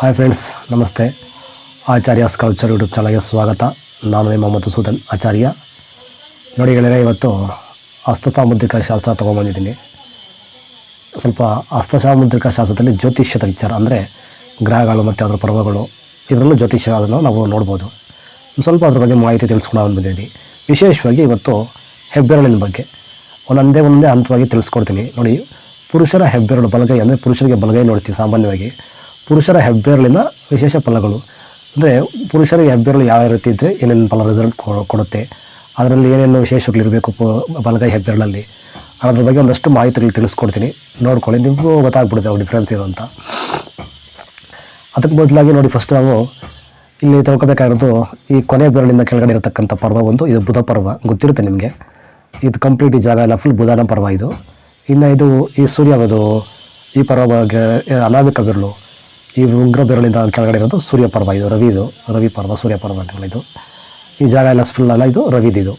Hi friends ನಮಸ್ತೆ. ಆಚಾರ್ಯ culture YouTube ಚಾನಲ್ಗೆ ಸ್ವಾಗತ. ನಾನು ನಿಮ್ಮ ಮಧುಸೂದನ್ ಆಚಾರ್ಯ. ನೋಡಿ ಗೆಳೆಯರೆ, ಇವತ್ತು ಹಸ್ತಸಾಮುದ್ರಿಕ ಶಾಸ್ತ್ರ ತೊಗೊಂಬಂದಿದ್ದೀನಿ ಸ್ವಲ್ಪ ಹಸ್ತಸಾಮುದ್ರಿಕ ಶಾಸ್ತ್ರದಲ್ಲಿ ಜ್ಯೋತಿಷ್ಯದ ವಿಚಾರ ಅಂದರೆ ಗ್ರಹಗಳು ಮತ್ತು ಅದರ ಪರ್ವಗಳು, ಇದರಲ್ಲೂ ಜ್ಯೋತಿಷ್ಯ ಅದನ್ನು ನಾವು ನೋಡ್ಬೋದು. ಸ್ವಲ್ಪ ಅದ್ರ ಬಗ್ಗೆ ಮಾಹಿತಿ ತಿಳಿಸ್ಕೊಂಡು ಬಂದಿದ್ದೀನಿ. ವಿಶೇಷವಾಗಿ ಇವತ್ತು ಹೆಬ್ಬೆರಳಿನ ಬಗ್ಗೆ. ಒಂದೊಂದೇ ಒಂದೇ ಹಂತವಾಗಿ ತಿಳಿಸ್ಕೊಡ್ತೀನಿ. ನೋಡಿ, ಪುರುಷರ ಹೆಬ್ಬೆರಳು ಬಲಗೈ ಅಂದರೆ ಪುರುಷರಿಗೆ ಬಲಗೈ ನೋಡ್ತೀವಿ ಸಾಮಾನ್ಯವಾಗಿ. ಪುರುಷರ ಹೆಬ್ಬೆರಳಿನ ವಿಶೇಷ ಫಲಗಳು. ಅಂದರೆ ಪುರುಷರ ಹೆಬ್ಬೆರಳು ಯಾವ ರೀತಿ ಇದ್ದರೆ ಏನೇನು ಫಲ ರಿಸಲ್ಟ್ ಕೊಡುತ್ತೆ, ಅದರಲ್ಲಿ ಏನೇನು ವಿಶೇಷಗಳಿರಬೇಕು ಬಲಗೈ ಹೆಬ್ಬೆರಳಲ್ಲಿ. ಅದ್ರ ಬಗ್ಗೆ ಒಂದಷ್ಟು ಮಾಹಿತಿಗಳು ತಿಳಿಸ್ಕೊಡ್ತೀನಿ. ನೋಡ್ಕೊಳ್ಳಿ, ನಿಮಗೂ ಗೊತ್ತಾಗ್ಬಿಡುತ್ತೆ ಅವು ಡಿಫ್ರೆನ್ಸ್ ಏನು ಅಂತ. ಅದಕ್ಕೆ ಬದಲಾಗಿ ನೋಡಿ ಫಸ್ಟ್ ನಾವು ಇಲ್ಲಿ ತಿಳ್ಕೊಬೇಕಾಗಿರೋದು ಈ ಕೊನೆ ಬೆರಳಿನ ಕೆಳಗಡೆ ಇರತಕ್ಕಂಥ ಪರ್ವ ಒಂದು, ಇದು ಬುಧ ಪರ್ವ. ಗೊತ್ತಿರುತ್ತೆ ನಿಮಗೆ? ಇದು ಕಂಪ್ಲೀಟ್ ಈ ಜಾಗ ಎಲ್ಲ ಫುಲ್ ಬುಧನ ಪರ್ವ ಇದು. ಇನ್ನು ಇದು ಈ ಸೂರ್ಯ ಅದು ಈ ಪರ್ವ ಬಗ್ಗೆ ಅನಾಮಿಕ ಬೆರಳು ಈ ಉಗ್ರ ಬೆರಳಿಂದ ಕೆಳಗಡೆ ಇರೋದು ಸೂರ್ಯ ಪರ್ವ ಇದು, ರವಿ ಇದು, ರವಿ ಪರ್ವ ಸೂರ್ಯ ಪರ್ವ ಅಂತ ಹೇಳಿದ್ದು ಈ ಜಾಗ ಎಲ್ಲ ಫುಲ್ ಅಲ್ಲ ಇದು, ರವಿದು ಇದು.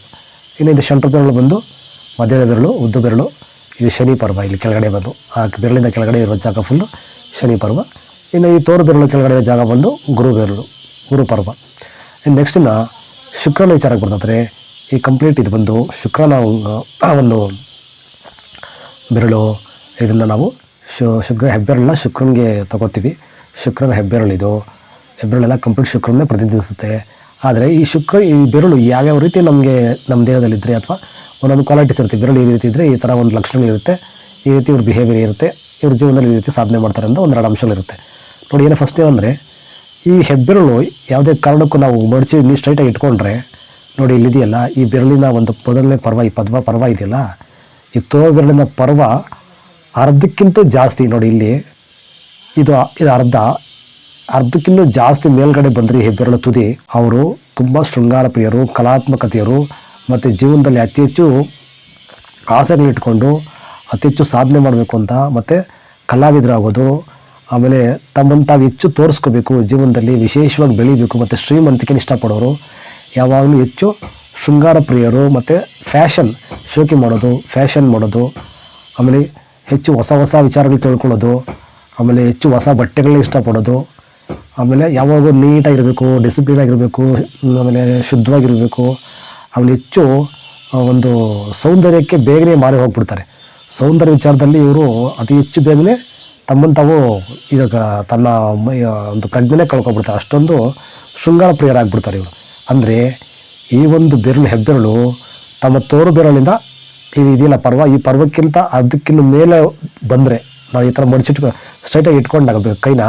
ಇನ್ನು ಇದು ಶಂಟ್ರ ಬೆರಳು ಬಂದು ಮಧ್ಯದ ಬೆರಳು, ಉದ್ದ ಬೆರಳು, ಇದು ಶನಿ ಪರ್ವ ಇಲ್ಲಿ ಕೆಳಗಡೆ ಬಂದು ಆ ಬೆರಳಿಂದ ಕೆಳಗಡೆ ಇರೋ ಜಾಗ ಫುಲ್ಲು ಶನಿ ಪರ್ವ. ಇನ್ನು ಈ ತೋರು ಬೆರಳು ಕೆಳಗಡೆ ಜಾಗ ಬಂದು ಗುರು ಬೆರಳು, ಗುರು ಪರ್ವ. ಇನ್ನು ನೆಕ್ಸ್ಟ್ ಇನ್ನು ಶುಕ್ರನ ವಿಚಾರಕ್ಕೆ ಕೊಡ್ತಾರೆ ಈ ಕಂಪ್ಲೀಟ್ ಇದು ಬಂದು ಶುಕ್ರನ ಒಂದು ಬೆರಳು, ಇದನ್ನು ನಾವು ಶು, ಶುಕ್ರ, ಹೆಬ್ಬೆರಳನ್ನ ಶುಕ್ರನಿಗೆ ತಗೋತೀವಿ. ಶುಕ್ರನ ಹೆಬ್ಬೆರಳಿದು. ಹೆಬ್ಬೆರಳೆಲ್ಲ ಕಂಪ್ಲೀಟ್ ಶುಕ್ರನ್ನೇ ಪ್ರತಿನಿಧಿಸುತ್ತೆ. ಆದರೆ ಈ ಶುಕ್ರ, ಈ ಬೆರಳು ಯಾವ್ಯಾವ ರೀತಿ ನಮಗೆ ನಮ್ಮ ದೇಹದಲ್ಲಿದ್ದರೆ ಅಥವಾ ಒಂದೊಂದು ಕ್ವಾಲಿಟೀಸ್ ಇರುತ್ತೆ. ಬೆರಳು ಈ ರೀತಿ ಇದ್ದರೆ ಈ ಥರ ಒಂದು ಲಕ್ಷಣಗಳಿರುತ್ತೆ ಈ ರೀತಿ ಇವ್ರ ಬಿಹೇವಿಯರ್ ಇರುತ್ತೆ. ಇವ್ರ ಜೀವನದಲ್ಲಿ ಈ ರೀತಿ ಸಾಧನೆ ಮಾಡ್ತಾರೆ ಅಂತ ಒಂದೆರಡು ಅಂಶಗಳಿರುತ್ತೆ ನೋಡಿ, ಏನು ಫಸ್ಟ್ ಏನಂದರೆ ಈ ಹೆಬ್ಬೆರಳು ಯಾವುದೇ ಕಾರಣಕ್ಕೂ ನಾವು ಮಡಚಿ ನೀವು ಸ್ಟ್ರೈಟಾಗಿ ಇಟ್ಕೊಂಡ್ರೆ, ನೋಡಿ, ಇಲ್ಲಿದೆಯಲ್ಲ, ಈ ಬೆರಳಿನ ಒಂದು ಮೊದಲನೇ ಪರ್ವ, ಈ ಪದ್ಮ ಪರ್ವ ಇದೆಯಲ್ಲ, ಈ ತೋ ಬೆರಳಿನ ಪರ್ವ ಅರ್ಧಕ್ಕಿಂತ ಜಾಸ್ತಿ, ನೋಡಿ, ಇಲ್ಲಿ ಇದು ಇದು ಅರ್ಧ, ಅರ್ಧಕ್ಕಿಂತ ಜಾಸ್ತಿ ಮೇಲ್ಗಡೆ ಬಂದರೆ ಹೆಬ್ಬೆರಳು ತುದಿ. ಅವರು ತುಂಬ ಶೃಂಗಾರ ಪ್ರಿಯರು ಕಲಾತ್ಮಕತೆಯರು, ಮತ್ತು ಜೀವನದಲ್ಲಿ ಅತಿ ಹೆಚ್ಚು ಆಸೆಗಳಿಟ್ಕೊಂಡು ಅತಿ ಹೆಚ್ಚು ಸಾಧನೆ ಮಾಡಬೇಕು ಅಂತ, ಮತ್ತು ಕಲಾವಿದರಾಗೋದು, ಆಮೇಲೆ ತಮ್ಮನ್ನು ತಾವು ಹೆಚ್ಚು ತೋರಿಸ್ಕೋಬೇಕು, ಜೀವನದಲ್ಲಿ ವಿಶೇಷವಾಗಿ ಬೆಳಿಬೇಕು, ಮತ್ತು ಶ್ರೀಮಂತಿಕೆ ಇಷ್ಟಪಡೋರು, ಯಾವಾಗಲೂ ಹೆಚ್ಚು ಶೃಂಗಾರ ಪ್ರಿಯರು ಮತ್ತು ಫ್ಯಾಷನ್ ಶೋಕಿ ಮಾಡೋದು, ಫ್ಯಾಷನ್ ಮಾಡೋದು, ಆಮೇಲೆ ಹೆಚ್ಚು ಹೊಸ ಹೊಸ ವಿಚಾರಗಳು ತಿಳ್ಕೊಳ್ಳೋದು ಆಮೇಲೆ ಹೆಚ್ಚು ಹೊಸ ಬಟ್ಟೆಗಳನ್ನ ಇಷ್ಟಪಡೋದು. ಆಮೇಲೆ ಯಾವಾಗೂ ನೀಟಾಗಿರಬೇಕು ಡಿಸಿಪ್ಲಿನ್ ಆಗಿರಬೇಕು, ಆಮೇಲೆ ಶುದ್ಧವಾಗಿರಬೇಕು. ಆಮೇಲೆ ಹೆಚ್ಚು ಒಂದು ಸೌಂದರ್ಯಕ್ಕೆ ಬೇಗನೆ ಮಾರಿ ಹೋಗ್ಬಿಡ್ತಾರೆ. ಸೌಂದರ್ಯ ವಿಚಾರದಲ್ಲಿ ಇವರು ಅತಿ ಹೆಚ್ಚು ಬೇಗನೆ ತಮ್ಮನ್ನು ತಾವು ಇವಾಗ ತನ್ನ ಒಂದು ಪ್ರಜ್ಞೆನೇ ಕಳ್ಕೊಬಿಡ್ತಾರೆ. ಅಷ್ಟೊಂದು ಶೃಂಗಾರ ಪ್ರಿಯರಾಗ್ಬಿಡ್ತಾರೆ ಇವರು. ಅಂದರೆ ಈ ಒಂದು ಬೆರಳು ಹೆಬ್ಬೆರಳು ತಮ್ಮ ತೋರು ಬೆರಳಿಂದ ಇದು ಇದೆಯಲ್ಲ ಪರ್ವ, ಈ ಪರ್ವಕ್ಕಿಂತ ಅದಕ್ಕಿಂತ ಮೇಲೆ ಬಂದರೆ ನಾವು ಈ ಥರ ಮಡಿಸಿಟ್ಕೊ ಸ್ಟ್ರೈಟಾಗಿ ಇಟ್ಕೊಂಡಾಗ ಬೆ- ಕೈನ.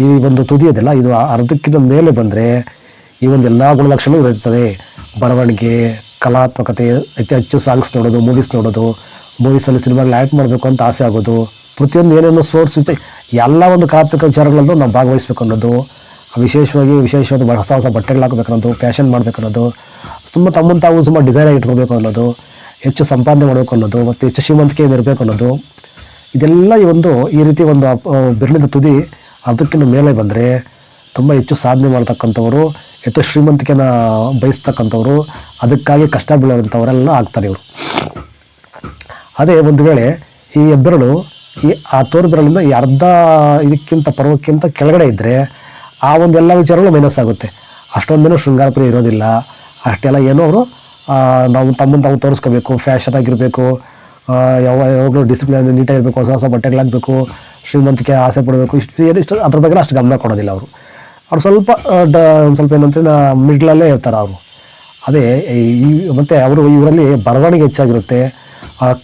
ಈ ಒಂದು ತುದಿ ಅದಲ್ಲ, ಇದು ಅರ್ಧಕ್ಕಿಂತ ಮೇಲೆ ಬಂದರೆ ಈ ಒಂದು ಎಲ್ಲ ಗುಣಲಕ್ಷಣಗಳು ಇರುತ್ತದೆ ಬರವಣಿಗೆ, ಕಲಾತ್ಮಕತೆ, ಅತಿ ಹೆಚ್ಚು ಸಾಂಗ್ಸ್ ನೋಡೋದು ಮೂವೀಸ್ ನೋಡೋದು ಮೂವೀಸಲ್ಲಿ ಸಿನಿಮಾಗಳು ಆ್ಯಕ್ಟ್ ಮಾಡಬೇಕು ಅಂತ ಆಸೆ ಆಗೋದು, ಪ್ರತಿಯೊಂದು ಏನೇನೋ ಸ್ಪೋರ್ಟ್ಸ್ ವಿಚ ಎಲ್ಲ ಒಂದು ಕಲಾತ್ಮಕ ವಿಚಾರಗಳಲ್ಲೂ ನಾವು ಭಾಗವಹಿಸ್ಬೇಕು ಅನ್ನೋದು, ವಿಶೇಷವಾಗಿ ವಿಶೇಷವಾದ ಹೊಸ ಹೊಸ ಬಟ್ಟೆಗಳು ಹಾಕಬೇಕು ಅನ್ನೋದು ಫ್ಯಾಷನ್ ಮಾಡಬೇಕು ಅನ್ನೋದು ತುಂಬ ತಮ್ಮನ್ನು ತಾವು ಸುಮ್ಮ ಡಿಸೈನ್ ಆಗಿ ಇಟ್ಕೋಬೇಕು ಅನ್ನೋದು, ಹೆಚ್ಚು ಸಂಪಾದನೆ ಮಾಡಬೇಕು ಅನ್ನೋದು, ಮತ್ತು ಹೆಚ್ಚು ಶ್ರೀಮಂತಿಕೆಯಿಂದ ಇರಬೇಕು ಅನ್ನೋದು ಇದೆಲ್ಲ ಈ ಒಂದು, ಈ ರೀತಿ ಒಂದು ಬೆರಳಿನ ತುದಿ ಅದಕ್ಕಿಂತ ಮೇಲೆ ಬಂದರೆ ತುಂಬ ಹೆಚ್ಚು ಸಾಧನೆ ಮಾಡ್ತಕ್ಕಂಥವರು, ಹೆಚ್ಚು ಶ್ರೀಮಂತಿಕೆನ ಬಯಸ್ತಕ್ಕಂಥವ್ರು, ಅದಕ್ಕಾಗಿ ಕಷ್ಟ ಬೀಳುವಂಥವರೆಲ್ಲ ಆಗ್ತಾರೆ ಇವರು. ಅದೇ ಒಂದು ವೇಳೆ ಈ ಹೆಬ್ಬೆರಳು, ಈ, ಆ ತೋರು ಬೆರಳಿಂದ ಈ ಅರ್ಧ ಇದಕ್ಕಿಂತ ಪರ್ವಕ್ಕಿಂತ ಕೆಳಗಡೆ ಇದ್ದರೆ ಆ ಒಂದು ಎಲ್ಲ ವಿಚಾರಗಳು ಮೈನಸ್ ಆಗುತ್ತೆ. ಅಷ್ಟೊಂದೇನೂ ಶೃಂಗಾರ ಪ್ರಿಯ ಇರೋದಿಲ್ಲ. ಅಷ್ಟೆಲ್ಲ ಏನೋ ಅವರು ನಾವು ತಮ್ಮನ್ನು ತಾವು ತೋರಿಸ್ಕೋಬೇಕು ಫ್ಯಾಷನ್ ಆಗಿರಬೇಕು ಯಾವ ಯಾವಾಗಲೂ ಡಿಸಿಪ್ಲಿನ್ ನೀಟಾಗಿರಬೇಕು ಹೊಸ ಹೊಸ ಬಟ್ಟೆಗಳಾಗಬೇಕು ಶ್ರೀಮಂತಿಕೆ ಆಸೆ ಪಡಬೇಕು, ಇಷ್ಟು ಏನು ಇಷ್ಟು ಅದ್ರ ಬಗ್ಗೆ ಅಷ್ಟು ಗಮನ ಕೊಡೋದಿಲ್ಲ ಅವರು. ಅವ್ರು ಸ್ವಲ್ಪ ಡ ಒಂದು ಸ್ವಲ್ಪ ಏನಂತ ಮಿಡ್ಲಲ್ಲೇ ಇರ್ತಾರೆ ಅವರು. ಅದೇ, ಈ ಮತ್ತು ಅವರು ಇವರಲ್ಲಿ ಬರವಣಿಗೆ ಹೆಚ್ಚಾಗಿರುತ್ತೆ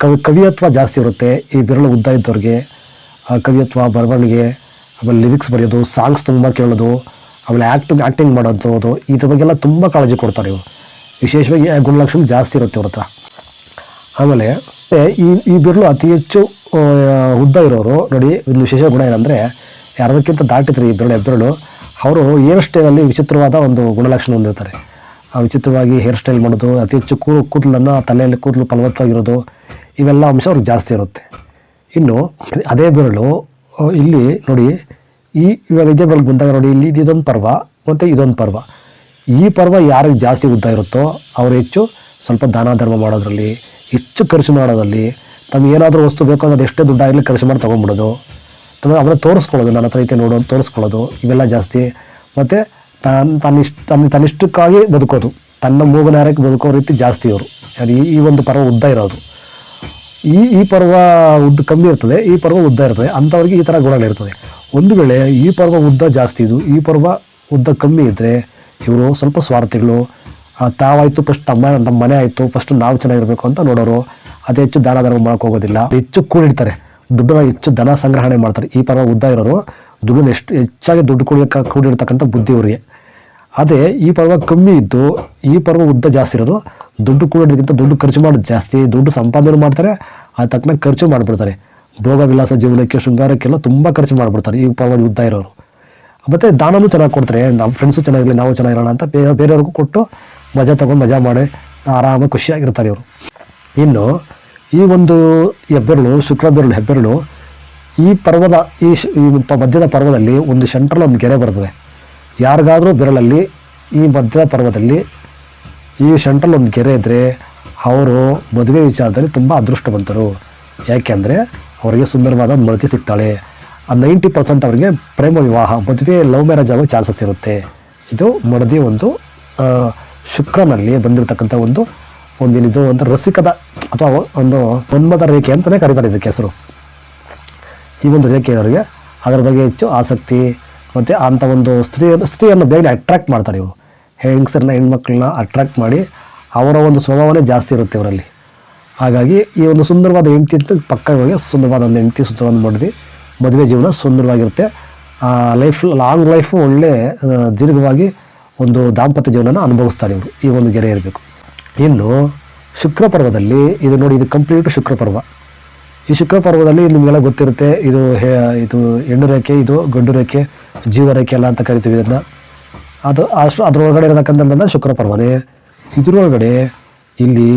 ಕವಿ, ಕವಿಯತ್ವ ಜಾಸ್ತಿ ಇರುತ್ತೆ, ಈ ಬೆರಳು ಉದ್ದ ಇದ್ದವ್ರಿಗೆ ಕವಿಯತ್ವ, ಬರವಣಿಗೆ, ಆಮೇಲೆ ಲಿರಿಕ್ಸ್ ಬರೆಯೋದು ಸಾಂಗ್ಸ್ ತುಂಬ ಕೇಳೋದು, ಆಮೇಲೆ ಆ್ಯಕ್ಟಿಂಗ್ ಆ್ಯಕ್ಟಿಂಗ್ ಮಾಡೋದು ಇದ್ರ ಬಗ್ಗೆಲ್ಲ ತುಂಬ ಕಾಳಜಿ ಕೊಡ್ತಾರೆ ಇವರು. ವಿಶೇಷವಾಗಿ ಗುಣಲಕ್ಷಣ ಜಾಸ್ತಿ ಇರುತ್ತೆ ಇವ್ರ ಹತ್ರ. ಆಮೇಲೆ ಈ ಈ ಬೆರಳು ಅತಿ ಹೆಚ್ಚು ಉದ್ದ ಇರೋರು, ನೋಡಿ ಒಂದು ವಿಶೇಷ ಗುಣ ಏನಂದರೆ, ಯಾರದಕ್ಕಿಂತ ದಾಟಿದ್ರೆ ಈ ಬೆರಳು, ಹೆಬ್ಬೆರಳು, ಅವರು ಹೇರ್ ಸ್ಟೈಲಲ್ಲಿ ವಿಚಿತ್ರವಾದ ಒಂದು ಗುಣಲಕ್ಷಣ ಹೊಂದಿರ್ತಾರೆ. ವಿಚಿತ್ರವಾಗಿ ಹೇರ್ ಸ್ಟೈಲ್ ಮಾಡೋದು, ಅತಿ ಹೆಚ್ಚು ಕೂ ಕೂದಲನ್ನು ತಲೆಯಲ್ಲಿ ಕೂದಲು ಫಲವತ್ತಾಗಿರೋದು, ಇವೆಲ್ಲ ಅಂಶ ಅವ್ರಿಗೆ ಜಾಸ್ತಿ ಇರುತ್ತೆ. ಇನ್ನು, ಅದೇ ಬೆರಳು ಇಲ್ಲಿ ನೋಡಿ, ಈ ಇವಾಗ ಇದೇ ಬೆರಳು ಬಂದಾಗ ನೋಡಿ, ಇಲ್ಲಿ ಇದೊಂದು ಪರ್ವ, ಮತ್ತು ಇದೊಂದು ಪರ್ವ. ಈ ಪರ್ವ ಯಾರಿಗೆ ಜಾಸ್ತಿ ಉದ್ದ ಇರುತ್ತೋ, ಅವರು ಹೆಚ್ಚು ಸ್ವಲ್ಪ ದಾನ ಧರ್ಮ ಮಾಡೋದ್ರಲ್ಲಿ ಹೆಚ್ಚು ಖರ್ಚು ಮಾಡೋದಲ್ಲಿ ತಮ್ಗೆ ಏನಾದರೂ ವಸ್ತು ಬೇಕು ಅನ್ನೋದು ಎಷ್ಟೇ ದುಡ್ಡಾಗಲಿ ಖರ್ಚು ಮಾಡಿ ತೊಗೊಂಬಿಡೋದು ತಮಗೆ ಅವನ್ನ ತೋರಿಸ್ಕೊಳ್ಳೋದು, ನನ್ನ ಹತ್ರ ಐತೆ ನೋಡು ಅಂತ ತೋರಿಸ್ಕೊಳ್ಳೋದು, ಇವೆಲ್ಲ ಜಾಸ್ತಿ. ಮತ್ತು ತಾನು, ತನ್ನಿಷ್ಟ, ತನ್ನ, ತನ್ನಿಷ್ಟಕ್ಕಾಗಿ ಬದುಕೋದು. ತನ್ನ ಮೂಗನಾರಕ್ಕೆ ಬದುಕೋ ರೀತಿ ಜಾಸ್ತಿ ಇವರು ಈ ಈ ಒಂದು ಪರ್ವ ಉದ್ದ ಇರೋದು. ಈ ಈ ಪರ್ವ ಉದ್ದ ಕಮ್ಮಿ ಇರ್ತದೆ, ಈ ಪರ್ವ ಉದ್ದ ಇರ್ತದೆ, ಅಂಥವ್ರಿಗೆ ಈ ಥರ ಗುಣಗಳಿರ್ತದೆ ಒಂದು ವೇಳೆ ಈ ಪರ್ವ ಉದ್ದ ಜಾಸ್ತಿ ಇದು ಈ ಪರ್ವ ಉದ್ದ ಕಮ್ಮಿ ಇದ್ದರೆ ಇವರು ಸ್ವಲ್ಪ ಸ್ವಾರ್ಥಿಗಳು ತಾವಾಯ್ತು ಫಸ್ಟ್ ನಮ್ಮ ನಮ್ಮ ಮನೆ ಆಯಿತು ಫಸ್ಟ್ ನಾವು ಚೆನ್ನಾಗಿರ್ಬೇಕು ಅಂತ ನೋಡೋರು, ಅದೇ ಹೆಚ್ಚು ದಾನ ಧರ್ಮ ಮಾಡೋಕೆ ಹೋಗೋದಿಲ್ಲ. ಹೆಚ್ಚು ಕೂಡಿಡ್ತಾರೆ. ದುಡ್ಡನ್ನ ಹೆಚ್ಚು ಧನ ಸಂಗ್ರಹಣೆ ಮಾಡ್ತಾರೆ. ಈ ಪರ್ವ ಉದ್ದ ಇರೋರು, ದುಡ್ಡನ್ನ ಎಷ್ಟು ಹೆಚ್ಚಾಗಿ ದುಡ್ಡು ಕೂಡಿಕ ಕೂಡಿರ್ತಕ್ಕಂಥ ಬುದ್ಧಿ ಅವರಿಗೆ ಅದೇ, ಈ ಪರ್ವ ಕಮ್ಮಿ ಇದ್ದು, ಈ ಪರ್ವ ಉದ್ದ ಜಾಸ್ತಿ ಇರೋದು ದುಡ್ಡು ಕೂಡೋದಕ್ಕಿಂತ ದುಡ್ಡು ಖರ್ಚು ಮಾಡೋದು ಜಾಸ್ತಿ, ದುಡ್ಡು ಸಂಪಾದನೆ ಮಾಡ್ತಾರೆ ಆ ತಕ್ಕನ ಖರ್ಚು ಮಾಡಿಬಿಡ್ತಾರೆ. ಭೋಗ ವಿಲಾಸ ಜೀವನಕ್ಕೆ, ಶೃಂಗಾರಕ್ಕೆಲ್ಲ ತುಂಬ ಖರ್ಚು ಮಾಡಿಬಿಡ್ತಾರೆ ಈ ಪರ್ವ ಉದ್ದ ಇರೋರು. ಮತ್ತು ದಾನನೂ ಚೆನ್ನಾಗಿ ಕೊಡ್ತಾರೆ. ನಮ್ಮ ಫ್ರೆಂಡ್ಸು ಚೆನ್ನಾಗಿರಲಿ, ನಾವು ಚೆನ್ನಾಗಿರೋಣ ಅಂತ ಬೇರೆ ಬೇರೆಯವ್ರಿಗೂ ಕೊಟ್ಟು ಮಜಾ ತಗೊಂಡು ಮಜಾ ಮಾಡಿ ಆರಾಮಾಗಿ ಖುಷಿಯಾಗಿರ್ತಾರೆ ಇವರು. ಇನ್ನು ಈ ಒಂದು ಹೆಬ್ಬೆರಳು, ಶುಕ್ರ ಬೆರಳು, ಹೆಬ್ಬೆರಳು ಈ ಪರ್ವದ, ಈ ಮಧ್ಯದ ಪರ್ವದಲ್ಲಿ ಒಂದು ಸೆಂಟ್ರಲ್ ಒಂದು ಗೆರೆ ಬರ್ತದೆ. ಯಾರಿಗಾದರೂ ಬೆರಳಲ್ಲಿ ಈ ಮಧ್ಯದ ಪರ್ವದಲ್ಲಿ ಈ ಸೆಂಟ್ರಲ್ ಒಂದು ಗೆರೆ ಇದ್ದರೆ ಅವರು ಮದುವೆ ವಿಚಾರದಲ್ಲಿ ತುಂಬ ಅದೃಷ್ಟವಂತರು ಯಾಕೆಂದರೆ ಅವರಿಗೆ ಸುಂದರವಾದ ಮಡತಿ ಸಿಗ್ತಾಳೆ. ಆ ನೈಂಟಿ ಪರ್ಸೆಂಟ್ ಅವರಿಗೆ ಪ್ರೇಮ ವಿವಾಹ, ಮದುವೆ, ಲವ್ ಮ್ಯಾರೇಜ್ ಆಗೋ ಚಾನ್ಸಸ್ ಇರುತ್ತೆ. ಇದು ಮಡದಿ ಒಂದು ಶುಕ್ರನಲ್ಲಿ ಬಂದಿರತಕ್ಕಂಥ ಒಂದು ಒಂದೇನಿದು ಒಂದು ರಸಿಕದ ಅಥವಾ ಒಂದು ಮನ್ಮದ ರೇಖೆ ಅಂತಲೇ ಕರೀತಾರೆ ಇದಕ್ಕೆ ಹೆಸರು. ಈ ಒಂದು ರೇಖೆಯವರಿಗೆ ಅದರ ಬಗ್ಗೆ ಹೆಚ್ಚು ಆಸಕ್ತಿ ಮತ್ತು ಅಂಥ ಒಂದು ಸ್ತ್ರೀಯನ್ನು ಸ್ತ್ರೀಯನ್ನು ಬೇಗ ಅಟ್ರಾಕ್ಟ್ ಮಾಡ್ತಾರೆ ಇವರು. ಹೆಂಗಸರನ್ನ, ಹೆಣ್ಮಕ್ಳನ್ನ ಅಟ್ರಾಕ್ಟ್ ಮಾಡಿ ಅವರ ಒಂದು ಸ್ವಭಾವನೇ ಜಾಸ್ತಿ ಇರುತ್ತೆ ಇವರಲ್ಲಿ. ಹಾಗಾಗಿ ಈ ಒಂದು ಸುಂದರವಾದ ಹೆಂಡತಿ ಅಂತ ಪಕ್ಕ ಸುಂದರವಾದ ಒಂದು ಹೆಂಡತಿ ಸುತ್ತವನ್ನು ಮಾಡಿದ್ವಿ. ಮದುವೆ ಜೀವನ ಸುಂದರವಾಗಿರುತ್ತೆ. ಲೈಫ್ ಲಾಂಗ್ ಲೈಫು ಒಳ್ಳೆ ದೀರ್ಘವಾಗಿ ಒಂದು ದಾಂಪತ್ಯ ಜೀವನ ಅನುಭವಿಸ್ತಾರೆ ಇವರು, ಈ ಒಂದು ಗೆರೆ ಇರಬೇಕು. ಇನ್ನು ಶುಕ್ರ ಪರ್ವದಲ್ಲಿ, ಇದು ನೋಡಿ, ಇದು ಕಂಪ್ಲೀಟ್ ಶುಕ್ರ ಪರ್ವ. ಈ ಶುಕ್ರ ಪರ್ವದಲ್ಲಿ ನಿಮಗೆಲ್ಲ ಗೊತ್ತಿರುತ್ತೆ, ಇದು ಹೇ, ಇದು ಹೆಣ್ಣು ರೇಖೆ, ಇದು ಗಂಡು ರೇಖೆ, ಜೀವ ರೇಖೆ ಎಲ್ಲ ಅಂತ ಕರಿತೀವಿ ಇದನ್ನು. ಅದು, ಅಷ್ಟು ಅದರೊಳಗಡೆ ಇರತಕ್ಕಂಥದ್ದನ್ನು ಶುಕ್ರ ಪರ್ವನೇ. ಇದ್ರೊಳಗಡೆ ಇಲ್ಲಿ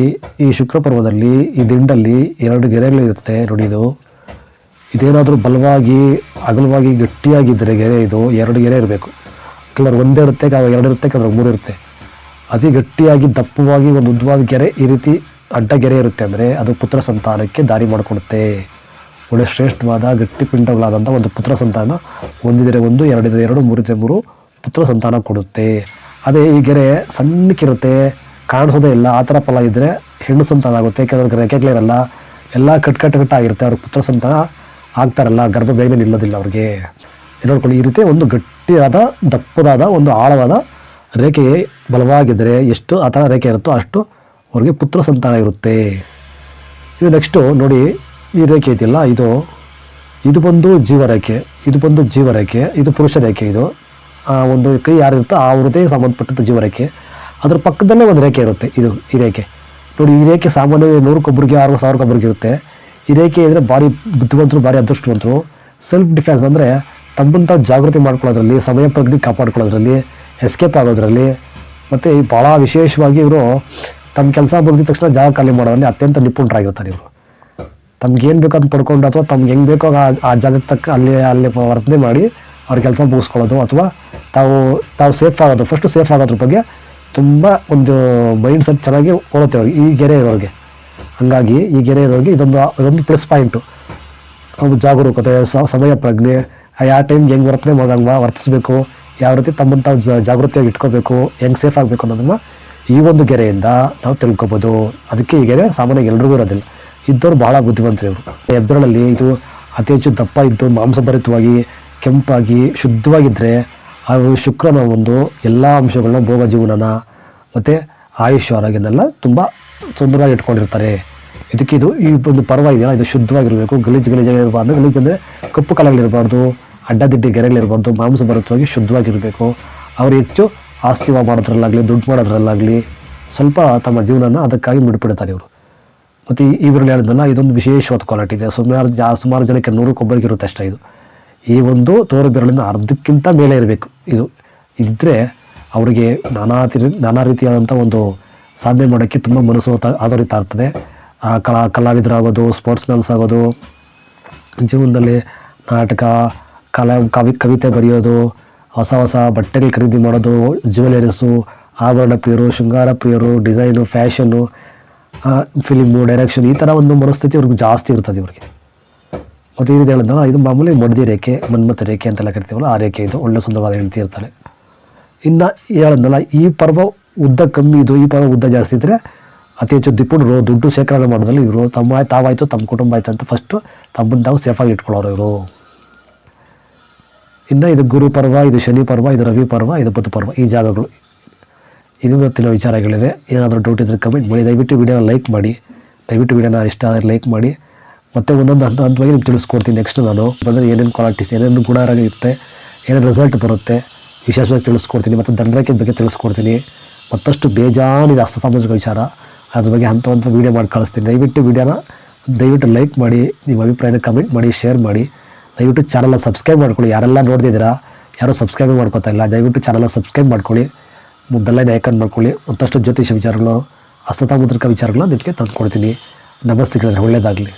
ಈ ಶುಕ್ರ ಪರ್ವದಲ್ಲಿ, ಈ ದಿಂಡಲ್ಲಿ ಎರಡು ಗೆರೆಗಳಿರುತ್ತೆ ನೋಡಿ ಇದು. ಇದೇನಾದರೂ ಬಲವಾಗಿ, ಅಗಲವಾಗಿ ಗಟ್ಟಿಯಾಗಿದ್ದರೆ ಗೆರೆ ಇದು, ಎರಡು ಗೆರೆ ಇರಬೇಕು. ಕೆಲವರು ಒಂದೇ ಇರುತ್ತೆ ಎರಡು ಇರುತ್ತೆ, ಕಲರ್ ಮೂರು ಇರುತ್ತೆ. ಅತಿ ಗಟ್ಟಿಯಾಗಿ, ದಪ್ಪವಾಗಿ, ಒಂದು ಉದ್ದವಾದ ಗೆರೆ ಈ ರೀತಿ ಅಡ್ಡ ಗೆರೆ ಇರುತ್ತೆ ಅಂದರೆ ಅದು ಪುತ್ರ ಸಂತಾನಕ್ಕೆ ದಾರಿ ಮಾಡಿಕೊಡುತ್ತೆ. ಒಳ್ಳೆ ಶ್ರೇಷ್ಠವಾದ, ಗಟ್ಟಿ ಪಿಂಡಗಳಾದಂಥ ಒಂದು ಪುತ್ರ ಸಂತಾನ ಒಂದಿದ್ರೆ ಒಂದು, ಎರಡಿದ್ರೆ ಎರಡು, ಮೂರಿದ್ರೆ ಮೂರು ಪುತ್ರ ಸಂತಾನ ಕೊಡುತ್ತೆ. ಅದೇ ಈ ಗೆರೆ ಸಣ್ಣಕ್ಕಿರುತ್ತೆ, ಕಾಣಿಸೋದೇ ಇಲ್ಲ, ಆ ಥರ ಫಲ ಇದ್ದರೆ ಹೆಣ್ಣು ಸಂತಾನ ಆಗುತ್ತೆ. ಕೆಲವ್ರಿಗೆ ರೆಕ್ಕೆಗಳಿರಲ್ಲ ಎಲ್ಲ ಕಟ್ ಕಟ್ ಕಟ್ಟಾಗಿರುತ್ತೆ ಅವ್ರ ಪುತ್ರ ಸಂತಾನ ಆಗ್ತಾರಲ್ಲ, ಗರ್ಭ ಬೇಗನೆ ನಿಲ್ಲೋದಿಲ್ಲ ಅವ್ರಿಗೆ. ನೋಡ್ಕೊಳ್ಳಿ ಈ ರೀತಿ ಒಂದು ಗಟ್ಟಿಯಾದ, ದಪ್ಪದಾದ, ಒಂದು ಆಳವಾದ ರೇಖೆ ಬಲವಾಗಿದ್ದರೆ ಎಷ್ಟು ಆ ಥರ ರೇಖೆ ಇರುತ್ತೋ ಅಷ್ಟು ಅವ್ರಿಗೆ ಪುತ್ರ ಸಂತಾನ ಇರುತ್ತೆ. ಇದು ನೆಕ್ಸ್ಟು ನೋಡಿ, ಈ ರೇಖೆ ಇದೆಯಲ್ಲ, ಇದು ಇದು ಬಂದು ಜೀವರೇಖೆ, ಇದು ಬಂದು ಜೀವರೇಖೆ, ಇದು ಪುರುಷ ರೇಖೆ ಇದು. ಒಂದು ಕೈ ಯಾರಿರುತ್ತೋ ಆ ಹೃದಯ ಸಂಬಂಧಪಟ್ಟಂಥ ಜೀವರೇಖೆ. ಅದ್ರ ಪಕ್ಕದಲ್ಲೇ ಒಂದು ರೇಖೆ ಇರುತ್ತೆ ಇದು, ಈ ರೇಖೆ. ನೋಡಿ, ಈ ರೇಖೆ ಸಾಮಾನ್ಯ ನೂರಕ್ಕೊಬ್ಬರಿಗೆ ಆರು ಸಾವಿರಕ್ಕೊಬ್ಬರಿಗೆ ಇರುತ್ತೆ. ಈ ರೇಖೆ ಇದ್ದರೆ ಭಾರಿ ಬುದ್ಧಿವಂತರು, ಭಾರಿ ಅದೃಷ್ಟವಂತರು. ಸೆಲ್ಫ್ ಡಿಫೆನ್ಸ್ ಅಂದರೆ ತಮ್ಮನ್ನು ತಾವು ಜಾಗೃತಿ ಮಾಡ್ಕೊಳ್ಳೋದ್ರಲ್ಲಿ, ಸಮಯ ಪ್ರಜ್ಞೆ ಕಾಪಾಡ್ಕೊಳ್ಳೋದ್ರಲ್ಲಿ ಎಸ್ಕೇಪ್ ಆಗೋದ್ರಲ್ಲಿ, ಮತ್ತು ಭಾಳ ವಿಶೇಷವಾಗಿ ಇವರು ತಮ್ಮ ಕೆಲಸ ಮುಗಿದ ತಕ್ಷಣ ಜಾಗ ಖಾಲಿ ಮಾಡೋದ್ರಲ್ಲಿ ಅತ್ಯಂತ ನಿಪುಣರಾಗಿರ್ತಾರೆ ಇವರು. ತಮ್ಗೇನು ಬೇಕೋ ಅಂತ ಪಡ್ಕೊಂಡು ಅಥವಾ ತಮ್ಗೆ ಹೆಂಗೆ ಬೇಕೋ ಆ ಜಾಗಕ್ಕೆ ತಕ್ಕ, ಅಲ್ಲಿ ಅಲ್ಲಿ ವರ್ತನೆ ಮಾಡಿ ಅವ್ರ ಕೆಲಸ ಮುಗಿಸ್ಕೊಳ್ಳೋದು ಅಥವಾ ತಾವು ತಾವು ಸೇಫ್ ಆಗೋದು ಫಸ್ಟು ಸೇಫ್ ಆಗೋದ್ರ ಬಗ್ಗೆ ತುಂಬ ಒಂದು ಮೈಂಡ್ ಸೆಟ್ ಚೆನ್ನಾಗಿ ಓಡುತ್ತೆ ಅವ್ರಿಗೆ, ಈ ಗೆರೆ ಇರೋರಿಗೆ. ಹಾಗಾಗಿ ಈ ಗೆರೆ ಇರೋರಿಗೆ ಇದೊಂದು ಇದೊಂದು ಪ್ಲಸ್ ಪಾಯಿಂಟು ಜಾಗರೂಕತೆ ಸಮಯ ಪ್ರಜ್ಞೆ ಯಾವ ಟೈಮ್ ಹೆಂಗೆ ವರ್ತನೆ ಮಾಡೋಂಗ ವರ್ತಿಸಬೇಕು, ಯಾವ ರೀತಿ ತಮ್ಮನ್ನು ತಾವು ಜಾಗೃತಿಯಾಗಿ ಇಟ್ಕೋಬೇಕು, ಹೆಂಗೆ ಸೇಫ್ ಆಗಬೇಕು ಅನ್ನೋದನ್ನು ಈ ಒಂದು ಗೆರೆಯಿಂದ ನಾವು ತಿಳ್ಕೊಬೋದು. ಅದಕ್ಕೆ ಈ ಗೆರೆ ಸಾಮಾನ್ಯ ಎಲ್ರಿಗೂ ಇರೋದಿಲ್ಲ. ಇದ್ದವ್ರು ಭಾಳ ಬುದ್ಧಿವಂತರು ಇವರು. ಹೆಬ್ಬೆರಳಲ್ಲಿ ಇದು ಅತಿ ಹೆಚ್ಚು ದಪ್ಪ ಇದ್ದು ಮಾಂಸಭರಿತವಾಗಿ, ಕೆಂಪಾಗಿ ಶುದ್ಧವಾಗಿದ್ದರೆ ಅವರು ಶುಕ್ರನ ಒಂದು ಎಲ್ಲ ಅಂಶಗಳನ್ನ ಭೋಗ ಜೀವನನ ಮತ್ತು ಆಯುಷ್ ಆರೋಗ್ಯನೆಲ್ಲ ತುಂಬ ಸುಂದರವಾಗಿ ಇಟ್ಕೊಂಡಿರ್ತಾರೆ. ಇದಕ್ಕೆ ಇದು ಈ ಒಂದು ಪರ್ವ ಇದೆಯಲ್ಲ, ಇದು ಶುದ್ಧವಾಗಿರಬೇಕು. ಗಲೀಜು ಗಲೀಜಾಗಿರಬಾರ್ದು. ಗಲೀಜು ಅಂದರೆ ಕಪ್ಪು ಕಲೆಗಳಿರಬಾರ್ದು ಅಡ್ಡದಿಡ್ಡಿ ಗೆರೆಗಳಿರಬಾರ್ದು ಮಾಂಸಭರಿತವಾಗಿ ಶುದ್ಧವಾಗಿರಬೇಕು. ಅವರು ಹೆಚ್ಚು ಆಸ್ತಿ ಮಾಡೋದ್ರಲ್ಲಾಗಲಿ, ದುಡ್ಡು ಮಾಡೋದ್ರಲ್ಲಾಗಲಿ ಸ್ವಲ್ಪ ತಮ್ಮ ಜೀವನನ ಅದಕ್ಕಾಗಿ ಮುಡಿಪಿಡ್ತಾರೆ ಇವರು. ಮತ್ತು ಇವ್ರಲ್ಲಿ ಹೇಳಿದ್ನಲ್ಲ, ಇದೊಂದು ವಿಶೇಷವಾದ ಕ್ವಾಲಿಟಿ ಇದೆ. ಸುಮಾರು ಜಾ ಸುಮಾರು ಜನಕ್ಕೆ ನೂರಕ್ಕೊಬ್ಬರಿಗೆ ಇರುತ್ತೆ ಅಷ್ಟೇ ಇದು. ಈ ಒಂದು ತೋರು ಬೆರಳಿನ ಅರ್ಧಕ್ಕಿಂತ ಮೇಲೆ ಇರಬೇಕು ಇದು. ಇದ್ದರೆ ಅವರಿಗೆ ನಾನಾ ನಾನಾ ರೀತಿಯಾದಂಥ ಒಂದು ಸಾಧನೆ ಮಾಡೋಕ್ಕೆ ತುಂಬ ಮನಸ್ಸು ಆಧಾರಿತ ಆಗ್ತದೆ. ಕಲಾ ಕಲಾವಿದರಾಗೋದು ಸ್ಪೋರ್ಟ್ಸ್ ಮ್ಯಾನ್ಸ್ ಆಗೋದು, ಜೀವನದಲ್ಲಿ ನಾಟಕ ಕಲಾ, ಕವಿ, ಕವಿತೆ ಬರೆಯೋದು, ಹೊಸ ಹೊಸ ಬಟ್ಟೆಗಳು ಖರೀದಿ ಮಾಡೋದು ಜ್ಯುವೆಲರಿಸು ಆಭರಣ ಪ್ರಿಯರು, ಶೃಂಗಾರ ಪ್ರಿಯರು ಡಿಸೈನು ಫ್ಯಾಷನ್ನು ಫಿಲಿಮು ಡೈರೆಕ್ಷನ್ ಈ ಥರ ಒಂದು ಮನಸ್ಥಿತಿ ಅವ್ರಿಗೆ ಜಾಸ್ತಿ ಇರ್ತದೆ ಇವ್ರಿಗೆ. ಮತ್ತು ಇದು ಹೇಳಿದ್ನಲ್ಲ ಇದು ಮಾಮೂಲಿ ಮಡದಿ ರೇಖೆ, ಮನ್ಮಥ ರೇಖೆ ಅಂತೆಲ್ಲ ಕರಿತೀವಲ್ಲ, ಆ ರೇಖೆ ಇದು ಒಳ್ಳೆ ಸುಂದರವಾದ ಹೆಂಡತಿ ಇರ್ತಾಳೆ. ಇನ್ನು ಹೇಳಿದ್ನಲ್ಲ ಈ ಪರ್ವ ಉದ್ದ ಕಮ್ಮಿ ಇದು, ಈ ಪರ್ವ ಉದ್ದ ಜಾಸ್ತಿ ಇದ್ದರೆ ಅತಿ ಹೆಚ್ಚು ದಿಪ್ಪುಣರು ದುಡ್ಡು ಶೇಖರಣೆ ಮಾಡೋದ್ರಲ್ಲಿ ಇವರು ತಮ್ಮ ತಾವಾಯಿತು, ತಮ್ಮ ಕುಟುಂಬ ಆಯಿತು ಅಂತ ಫಸ್ಟು ತಮ್ಮನ್ನು ತಾವು ಸೇಫಾಗಿ ಇಟ್ಕೊಳ್ಳೋರು ಇವರು. ಇನ್ನು ಇದು ಗುರು ಪರ್ವ, ಇದು ಶನಿ ಪರ್ವ, ಇದು ರವಿ ಪರ್ವ, ಇದು ಬುಧ ಪರ್ವ, ಈ ಜಾಗಗಳು ಇದು ಗೊತ್ತಿರೋ ವಿಚಾರಗಳಿವೆ. ಏನಾದರೂ ಡೌಟ್ ಇದ್ದರೆ ಕಮೆಂಟ್ ಮಾಡಿ. ದಯವಿಟ್ಟು ವಿಡಿಯೋನ ಲೈಕ್ ಮಾಡಿ. ದಯವಿಟ್ಟು ವಿಡಿಯೋನ ಇಷ್ಟ ಆದರೆ ಲೈಕ್ ಮಾಡಿ. ಮತ್ತೆ ಒಂದೊಂದು ಹಂತ ಹಂತವಾಗಿ ನಿಮ್ಗೆ ತಿಳಿಸ್ಕೊಡ್ತೀನಿ ನೆಕ್ಸ್ಟ್ ನಾನು. ಬಂದರೆ ಏನೇನು ಕ್ವಾಲಿಟೀಸ್ ಏನೇನು ಗುಣ ಇರುತ್ತೆ, ಏನೇನು ರಿಸಲ್ಟ್ ಬರುತ್ತೆ, ವಿಶೇಷವಾಗಿ ತಿಳಿಸ್ಕೊಡ್ತೀನಿ. ಮತ್ತು ದಂಡರೇಖೆ ಬಗ್ಗೆ ತಿಳಿಸ್ಕೊಡ್ತೀನಿ. ಮತ್ತಷ್ಟು ಬೇಜಾನಿದೆ ಹಸ್ತ ಸಾಮಾಜಿಕ ವಿಚಾರ. ಅದ್ರ ಬಗ್ಗೆ ಹಂತ ಹಂತ ವೀಡಿಯೋ ಮಾಡಿ ಕಳಿಸ್ತೀನಿ. ದಯವಿಟ್ಟು ವಿಡಿಯೋನ ದಯವಿಟ್ಟು ಲೈಕ್ ಮಾಡಿ. ನಿಮ್ಮ ಅಭಿಪ್ರಾಯನ ಕಮೆಂಟ್ ಮಾಡಿ ಶೇರ್ ಮಾಡಿ. ದಯವಿಟ್ಟು ಚಾನಲ್ನ ಸಬ್ಸ್ಕ್ರೈಬ್ ಮಾಡ್ಕೊಳ್ಳಿ. ಯಾರೆಲ್ಲ ನೋಡ್ತಿದ್ದೀರಾ, ಯಾರೂ ಸಬ್ಸ್ಕ್ರೈಬ್ ಮಾಡ್ಕೊತಾ ಇಲ್ಲ, ದಯವಿಟ್ಟು ಚಾನಲ್ನ ಸಬ್ಸ್ಕ್ರೈಬ್ ಮಾಡ್ಕೊಳ್ಳಿ. ಬೆಲ್ಲೈನ್ ಐಕನ್ ಮಾಡ್ಕೊಳ್ಳಿ. ಮತ್ತಷ್ಟು ಜ್ಯೋತಿಷ ವಿಚಾರಗಳು ಹಸ್ತತಾಮುದ್ರಿಕ ವಿಚಾರಗಳು ನಿಮಗೆ ತಂದುಕೊಡ್ತೀನಿ. ನಮಸ್ತೆಗಳನ್ನ ಒಳ್ಳೆಯದಾಗಲಿ